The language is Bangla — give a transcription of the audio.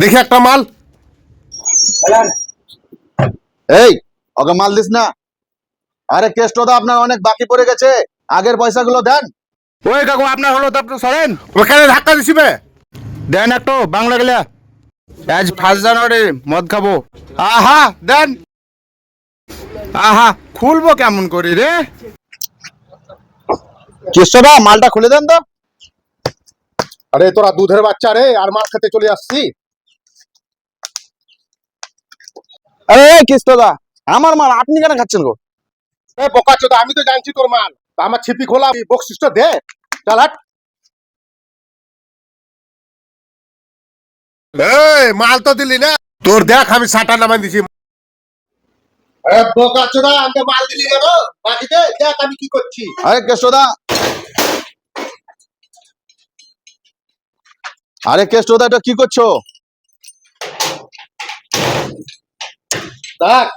দেখি একটা মাল। এই ওকে মাল দিস না। আরে কেষ্টদা আপনার অনেক বাকি পড়ে গেছে। আগের পয়সাগুলো দেন। ওই কাকু আপনার হলো তো আপনি সরেন। ওখানে ধাক্কা দিছিবে দেন একটু বাংলা গেলে। আজ ফার্স্ট জানুয়ারি মদ খাব। আহা দেন। আহা খুলবো কেমন করি রে? কেষ্টদা মালটা খুলে দেন তো। আরে তোরা দুধের বাচ্চা রে আর মাল খেতে চলে আসছি। আরে কেষ্টদা আমার মাল আপনি কেন খাচ্ছেন গো? এ বোকা চোদা আমি তো জানছি তোর মাল। তা আমার ছিপি খোলা বকশিসটা দে। চল হাট। এই মাল তো দিলি না। তোর দেখ আমি সাটা নামান দিছি। এ বোকা চোদা আমাকে মাল দিলি না গো বাকি দে দেখ আমি কি করছি। আরে কেষ্টদা আরে কেষ্টদা এটা কি করছ? দেখ